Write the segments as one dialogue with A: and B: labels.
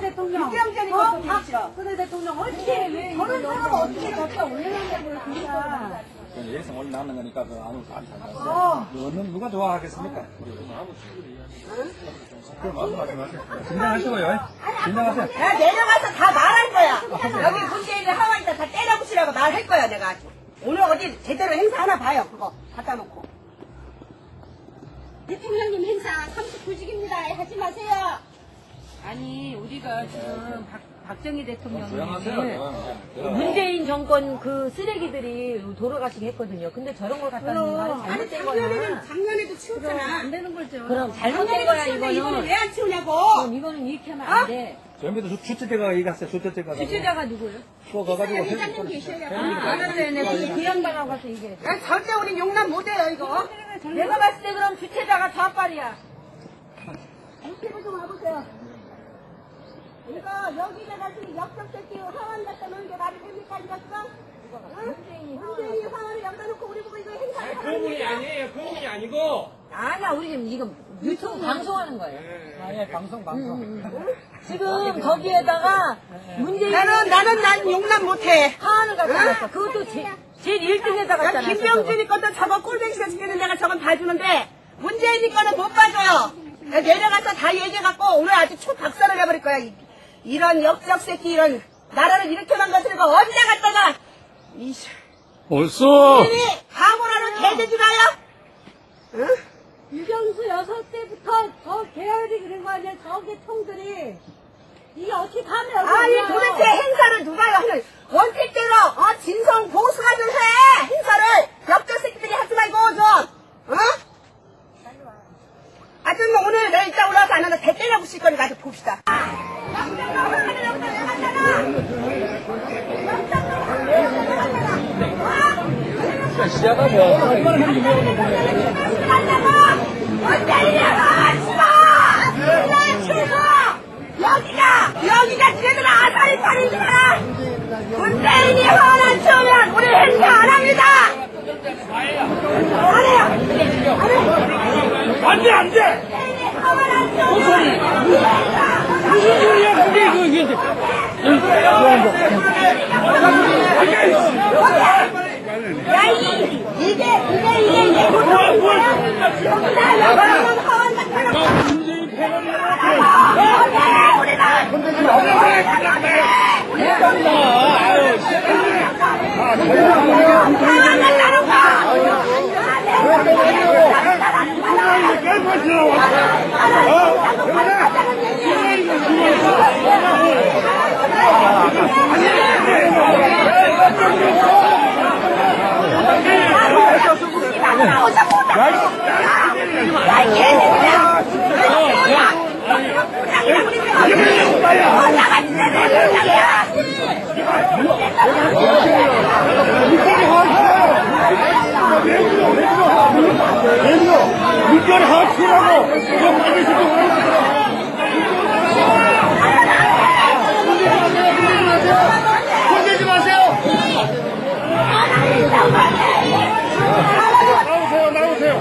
A: 박정희 대통령. 어? 박근혜 대통령 어떻게 왜 저런 사람 어떻게 갖다 올려놨냐고요 진짜.
B: 올라가는 거니까 그 아무 말이 안
A: 어.
B: 나서. 너는 누가 좋아하겠습니까? 그럼 아무 말씀 하세요. 진정하시고요. 진정하세요.
C: 내가 내려가서 다 말할 거야. 여기 문재인을 하와이다 다 때려부시라고 말할 거야, 내가. 오늘 어디 제대로 행사 하나 봐요, 그거. 갖다 놓고.
A: 대통령님 행사 39직입니다. 하지 마세요. 아니 우리가 지금 박, 박정희 대통령이
B: 조용하세요.
A: 문재인 정권 그 쓰레기들이 돌아가시게 했거든요. 근데 저런 걸 갖다 놓는 말은
C: 아니,
A: 잘못된 거야.
C: 작년에는, 작년에도 치웠잖아.
A: 안 되는 거죠. 그럼 잘못된
C: 작년에도
A: 거야
C: 치웠는데 이번에
A: 이거는.
C: 왜 안 치우냐고.
A: 그럼 이거는 이렇게 하면 안 돼.
B: 전에도 주최자가 얘기 갔어요. 주최자가.
A: 주최자가 누구예요?
B: 또 가가지고.
C: 회장님 계셔야
A: 아, 알았어요. 내가 그 양반하고 가서 얘기해.
C: 야, 절대 우린 용납 못해요, 이거.
A: 내가 봤을 때 그럼 주최자가 좌빨이야.
C: 이쪽으로 좀 와보세요. 이거 여기다 가 지금 역적새끼 화환 갖다 놓은 게 말이 됩니까, 이거 지금? 응? 문재인이 화환을 여기다 놓고 우리 보고 이거 행사를 하는
D: 그분이 아니에요. 그분이 아니고
A: 아니야, 우리 지금 이거 유튜브 방송하는 거예요.
B: 아예 방송 방송.
A: 지금 거기에다가 문재인
C: 나는, 나는 난 용납 못해.
A: 하안을 갖다 놨어. 그것도 제, 제일 1등에다
C: 야,
A: 갖다 놨어.
C: 김병준이 것도 저거 꼴뱅이가 시키는 내가 저건 봐주는데, 문재인이 거는 못 봐줘요. 야, 내려가서 다 얘기해갖고 오늘 아주 초 박살을 내버릴 거야. 이, 이런 역적 새끼, 이런, 나라를 이렇게 망가뜨리고 언제 갔다가, 이씨.
D: 벌써
C: 문재인이 바보라는 개돼지라요? 응?
A: 유경수 여섯 때부터 저 계열이 그런 거 아니야? 저게 총들이. 이게 어떻게 감이
C: 아니 도대체 행사를 누가 하는 원칙대로 어 진성 보수가 좀 해 행사를 역적 새끼들이 하지 말고 좀 어? 하여튼 뭐 오늘 내가 이따 올라와서 안 한다 대 때려 부실 거니까 아주 봅시다
B: 시야가 뭐.
C: 여기가 여기가 쟤들 아사리 팔인 줄 알아 문재인이 화난 치우면 우리 행사 안 합니다 안 해요
D: 안돼 안돼.
C: 화난 치우면
D: 무슨 소리야 그게 그 이게.
C: 야, 이, 이게, 이게, 이게, 이게, 여 기다, 여기는 화환 같은 거. 어제 우리는 화환 같다는
D: 물결 하트라고. 좀 빨리 좀 손대지 마세요. 나오세요, 나오세요.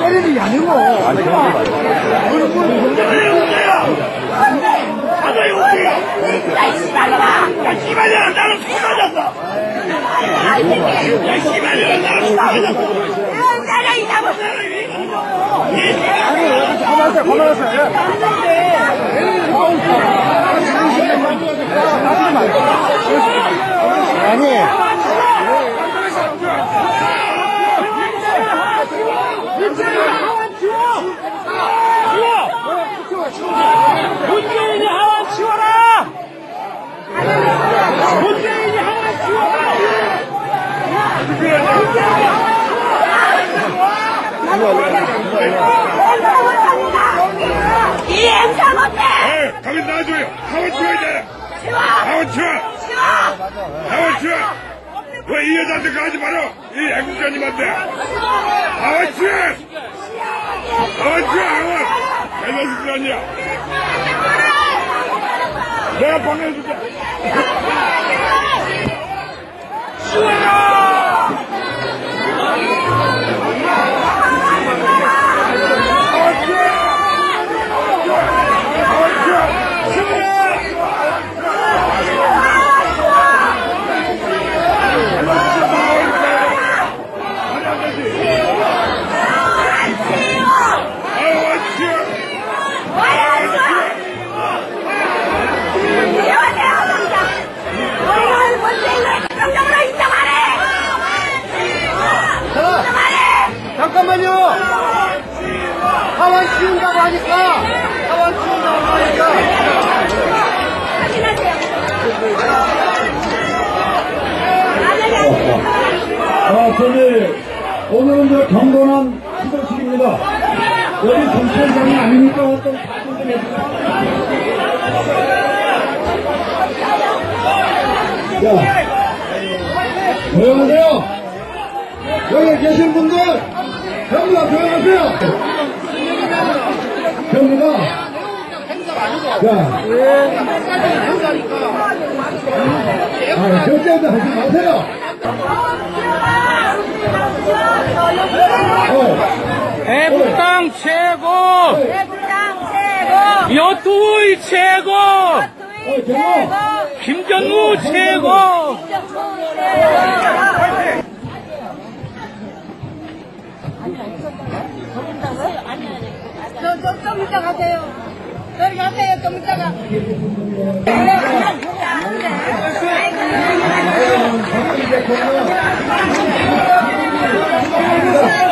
D: 때리는 게 아니고. 아니, 하나의 오케이야. 야, 씨발년아, 나 는술 맞았어. 야, 씨발년아, 나는 술 맞았어.
C: 사람이 잡아.
B: 가만하세요, 가만하세요. 아니.
D: 문재인이 하나 치워라! 문재인이 하나 치워라!
C: 이 행사 못해.
D: 에, 가만 놔줘요. 하원 치워야 돼. 하원 치워. 하원 치워. 왜 이 여자한테 가지 마라. 이 애국자님한테. 하원 치워. 하원 치워, 하원. 애국자 아니야. 내가 방해해줄게.
E: 잠깐만요. 하원 치운다고 하니까. 하원 치운다고 하니까.
B: 아, 저기, 오늘은 저 경건한 시도식입니다. 여기 경찰장이 아니니까 좀 답변 좀 해주세요. 자, 조용하세요. 여기 계신 분들, 경리가 조용하세요. 경리가, 자, 아, 결제도 하지 마세요. 어.
A: 애국당 최고!
C: 대구당 최고!
A: 여투의 최고!
B: 어, 제목!
A: 김정우 최고! 모른다고요? 아니, 아니.
C: 저, 저, 좀 이따 가세요. 저리 가세요, 좀 이따가.
B: 아이고,